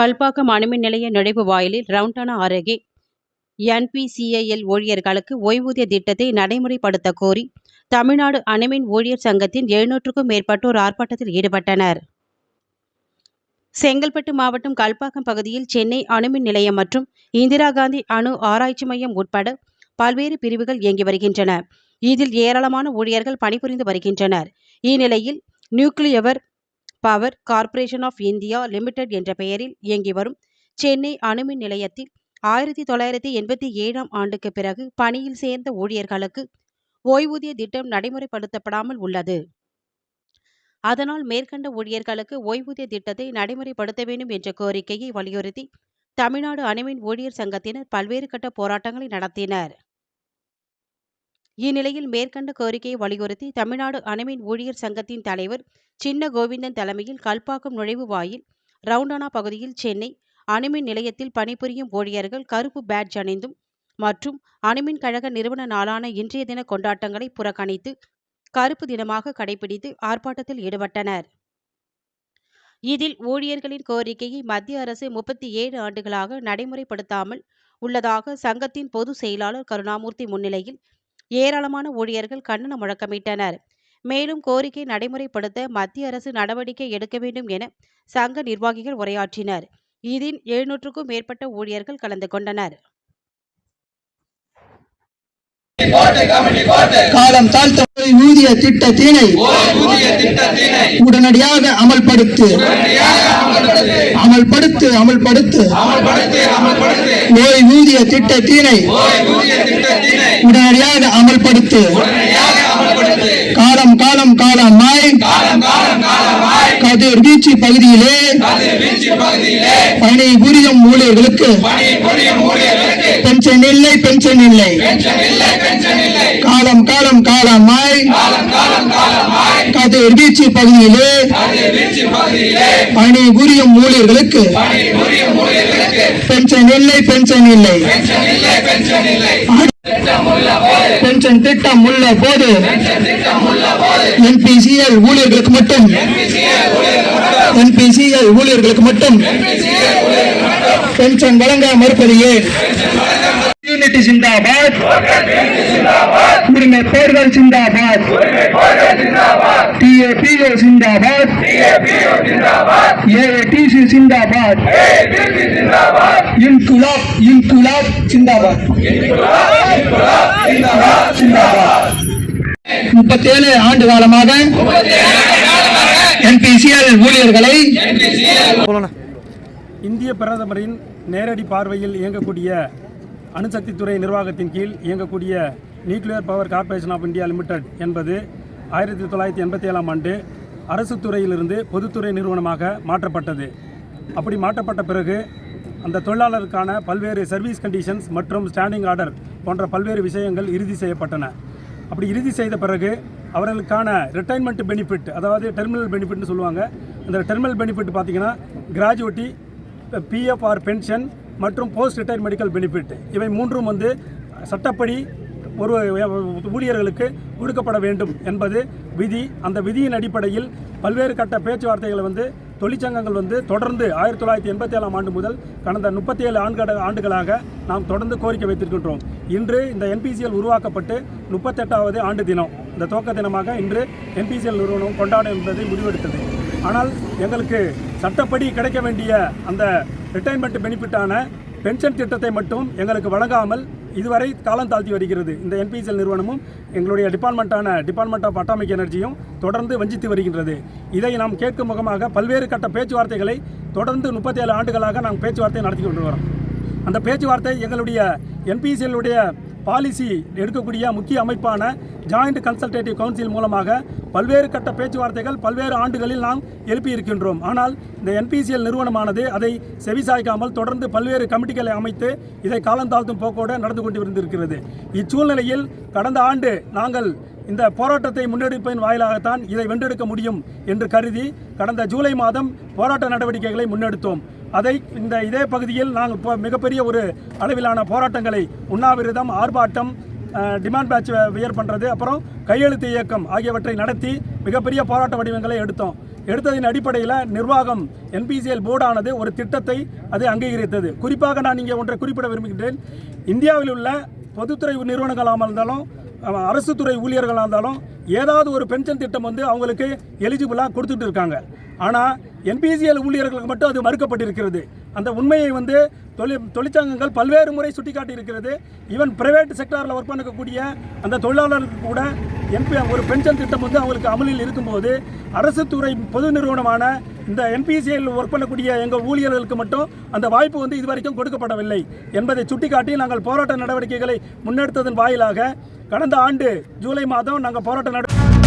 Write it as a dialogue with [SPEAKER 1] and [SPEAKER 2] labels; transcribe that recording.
[SPEAKER 1] கல்பாக்கம் அணுமின் நிலைய நுழைவு வாயிலில் ரவுண்டானா அருகே என்பிசிஐஎல் ஊழியர்களுக்கு ஓய்வூதிய திட்டத்தை நடைமுறைப்படுத்த கோரி தமிழ்நாடு அணுமின் ஊழியர் சங்கத்தின் எழுநூற்றுக்கும் மேற்பட்டோர் ஆர்ப்பாட்டத்தில் ஈடுபட்டனர். செங்கல்பட்டு மாவட்டம் கல்பாக்கம் பகுதியில் சென்னை அணுமின் நிலையம் மற்றும் இந்திரா காந்தி அணு ஆராய்ச்சி மையம் உட்பட பல்வேறு பிரிவுகள் இயங்கி வருகின்றன. இதில் ஏராளமான ஊழியர்கள் பணிபுரிந்து வருகின்றனர். இந்நிலையில் nuclear power corporation of India limited என்ற பெயரில் இயங்கி வரும். சென்னை அணுமின் நிலையத்தில் ஆயிரத்தி தொள்ளாயிரத்தி எண்பத்தி ஏழாம் ஆண்டுக்கு பிறகு பணியில் சேர்ந்த ஊழியர்களுக்கு ஓய்வூதிய திட்டம் நடைமுறைப்படுத்தப்படாமல் உள்ளது. அதனால் மேற்கண்ட ஊழியர்களுக்கு ஓய்வூதிய திட்டத்தை நடைமுறைப்படுத்த வேண்டும் என்ற கோரிக்கையை வலியுறுத்தி தமிழ்நாடு அணுமின் ஊழியர் சங்கத்தினர் பல்வேறு கட்ட போராட்டங்களை நடத்தினர். இந்நிலையில் மேற்கண்ட கோரிக்கையை வலியுறுத்தி தமிழ்நாடு அணுமின் ஊழியர் சங்கத்தின் தலைவர் சின்ன கோவிந்தன் தலைமையில் கல்பாக்கம் நுழைவு வாயில் ரவுண்டானா பகுதியில் சென்னை அணுமின் நிலையத்தில் பணிபுரியும் ஊழியர்கள் கருப்பு பேட்ஜ் அணிந்தும் மற்றும் அணுமின் கழக நிறுவன நாளான இன்றைய தின கொண்டாட்டங்களை புறக்கணித்து கருப்பு தினமாக கடைபிடித்து ஆர்ப்பாட்டத்தில் ஈடுபட்டனர். இதில் ஊழியர்களின் கோரிக்கையை மத்திய அரசு முப்பத்தி ஏழு ஆண்டுகளாக நடைமுறைப்படுத்தாமல் உள்ளதாக சங்கத்தின் பொதுச் செயலாளர் கருணாமூர்த்தி முன்னிலையில் ஏராளமான ஊழியர்கள் கண்டன முழக்கமிட்டனர். மேலும் கோரிக்கை நடைமுறைப்படுத்த மத்திய அரசு நடவடிக்கை எடுக்க வேண்டும் என சங்க நிர்வாகிகள் உரையாற்றினர். இதில் எழுநூற்றுக்கும் மேற்பட்ட ஊழியர்கள் கலந்து கொண்டனர்.
[SPEAKER 2] காலம் தாழ்த்த ஊதிய திட்டத்தினை உடனடியாக அமல்படுத்து அமல்படுத்து அமல்படுத்து. ஓய்வூதிய திட்டத்தினை உடனடியாக அமல்படுத்து. காலம் காலம் காலமாய் கதிர் வீச்சு பகுதியிலே. பணி புரியும் ஊழியர்களுக்கு. பென்ஷன் இல்லை பென்ஷன் இல்லை. காலம் காலம் காலமாய் கதிர் வீச்சு பகுதியிலே. பணி புரியும் ஊழியர்களுக்கு. பென்ஷன் இல்லை பென்ஷன் இல்லை. பென்ஷன் திட்டம் உள்ள போது என்பிசிஎல் ஊழியர்களுக்கு மட்டும் என்பிசிஎல் ஊழியர்களுக்கு மட்டும் பென்ஷன் வழங்க மறுப்பது ஏன் யூனிட்டி சிந்தாபாத் உரிமை பேர்கள் சிந்தாபாத் டிஏபிஓ சிந்தாபாத் ஏஏடிசி சிந்தாபாத் இன்குலாப் இன்குலாப் சிந்தாபாத் சிந்தாபாத் முப்பத்தேழு ஆண்டு காலமாக என்பிசிஎல் ஊழியர்களை
[SPEAKER 3] இந்திய பிரதமரின் நேரடி பார்வையில் இயங்கக்கூடிய அணுசக்தித்துறை நிர்வாகத்தின் கீழ் இயங்கக்கூடிய nuclear power corporation of India limited என்பது ஆயிரத்தி தொள்ளாயிரத்தி எண்பத்தி ஏழாம் ஆண்டு அரசு துறையிலிருந்து பொதுத்துறை நிறுவனமாக மாற்றப்பட்டது. அப்படி மாற்றப்பட்ட பிறகு அந்த தொழிலாளருக்கான பல்வேறு சர்வீஸ் கண்டிஷன்ஸ் மற்றும் ஸ்டாண்டிங் ஆர்டர் போன்ற பல்வேறு விஷயங்கள் இறுதி செய்யப்பட்டன. அப்படி இறுதி செய்த பிறகு அவர்களுக்கான ரிட்டைர்மெண்ட் பெனிஃபிட் அதாவது டெர்மினல் பெனிஃபிட்னு சொல்லுவாங்க. அந்த டெர்மினல் பெனிஃபிட் பார்த்தீங்கன்னா கிராஜுவிட்டி பிஎஃப்ஆர் பென்ஷன் மற்றும் போஸ்ட் ரிட்டையர் மெடிக்கல் பெனிஃபிட் இவை மூன்றும் வந்து சட்டப்படி ஒரு ஊழியர்களுக்கு கொடுக்கப்பட வேண்டும் என்பது விதி. அந்த விதியின் அடிப்படையில் பல்வேறு கட்ட பேச்சுவார்த்தைகளை வந்து தொழிற்சங்கங்கள் வந்து தொடர்ந்து ஆயிரத்தி தொள்ளாயிரத்தி எண்பத்தி ஏழாம் ஆண்டு முதல் கடந்த முப்பத்தி ஏழு ஆண்டு ஆண்டுகளாக நாம் தொடர்ந்து கோரிக்கை வைத்திருக்கின்றோம். இன்று இந்த என்பிசிஎல் உருவாக்கப்பட்டு முப்பத்தெட்டாவது ஆண்டு தினம். இந்த துவக்க தினமாக இன்று என்பிசிஎல் நிறுவனம் கொண்டாடும் என்பதை முடிவெடுத்தது. ஆனால் எங்களுக்கு சட்டப்படி கிடைக்க வேண்டிய அந்த ரிட்டைர்மெண்ட் பெனிஃபிட்டான பென்ஷன் திட்டத்தை மட்டும் எங்களுக்கு வழங்காமல் இதுவரை காலம் தாழ்த்தி வருகிறது. இந்த என்பிசிஎல் நிறுவனமும் எங்களுடைய டிபார்ட்மெண்ட்டான டிபார்ட்மெண்ட் ஆஃப் அட்டாமிக் எனர்ஜியும் தொடர்ந்து வஞ்சித்து வருகின்றது. இதை நாம் கேட்கும் முகமாக பல்வேறு கட்ட பேச்சுவார்த்தைகளை தொடர்ந்து முப்பத்தேழு ஆண்டுகளாக நாம் பேச்சுவார்த்தை நடத்தி கொண்டு வரோம். அந்த பேச்சுவார்த்தை எங்களுடைய என்பிசிஎல்லுடைய பாலிசி எடுக்கக்கூடிய முக்கிய அமைப்பான ஜாயிண்ட் கன்சல்டேட்டிவ் கவுன்சில் மூலமாக பல்வேறு கட்ட பேச்சுவார்த்தைகள் பல்வேறு ஆண்டுகளில் நாம் எழுப்பி இருக்கின்றோம் ஆனால் இந்த என்பிசிஎல் நிறுவனமானது அதை செவிசாய்க்காமல் தொடர்ந்து பல்வேறு கமிட்டிகளை அமைத்து இதை காலந்தாழ்த்தும் போக்கோடு நடந்து கொண்டு வந்திருக்கிறது இச்சூழ்நிலையில் கடந்த ஆண்டு நாங்கள் இந்த போராட்டத்தை முன்னெடுப்பதன் வாயிலாகத்தான் இதை வென்றெடுக்க முடியும் என்று கருதி கடந்த ஜூலை மாதம் போராட்ட நடவடிக்கைகளை முன்னெடுத்தோம். அதை இந்த இதே பகுதியில் நாங்கள் இப்போ மிகப்பெரிய ஒரு அளவிலான போராட்டங்களை உண்ணாவிரதம் ஆர்ப்பாட்டம் டிமாண்ட் பேட்ச் வியர் பண்ணுறது அப்புறம் கையெழுத்து இயக்கம் ஆகியவற்றை நடத்தி மிகப்பெரிய போராட்ட வடிவங்களை எடுத்தோம். எடுத்ததின் அடிப்படையில் நிர்வாகம் என்பிசிஎல் போர்டானது ஒரு திட்டத்தை அதை அங்கீகரித்தது. குறிப்பாக நான் இங்கே ஒன்றை குறிப்பிட விரும்புகின்றேன். இந்தியாவில் உள்ள பொதுத்துறை நிறுவனங்களாக இருந்தாலும் அரசு துறை ஊழியர்களாக இருந்தாலும் ஏதாவது ஒரு பென்ஷன் திட்டம் வந்து அவங்களுக்கு எலிஜிபிளாக கொடுத்துட்டு இருக்காங்க. ஆனால் என்பிசிஎல் ஊழியர்களுக்கு மட்டும் அது மறுக்கப்பட்டிருக்கிறது. அந்த உண்மையை வந்து தொழில் தொழிற்சங்கங்கள் பல்வேறு முறை சுட்டிக்காட்டி இருக்கிறது ஈவன் பிரைவேட் செக்டாரில் ஒர்க் பண்ணக்கூடிய அந்த தொழிலாளர்களுக்கு கூட என்பி ஒரு பென்ஷன் திட்டம் வந்து அவங்களுக்கு அமலில் இருக்கும்போது அரசு துறை பொது நிறுவனமான இந்த என்பிசிஎல் ஒர்க் பண்ணக்கூடிய எங்கள் ஊழியர்களுக்கு மட்டும் அந்த வாய்ப்பு வந்து இதுவரைக்கும் கொடுக்கப்படவில்லை என்பதை சுட்டிக்காட்டி நாங்கள் போராட்ட நடவடிக்கைகளை முன்னெடுத்ததன் வாயிலாக கடந்த ஆண்டு ஜூலை மாதம் நாங்கள் போராட்ட நட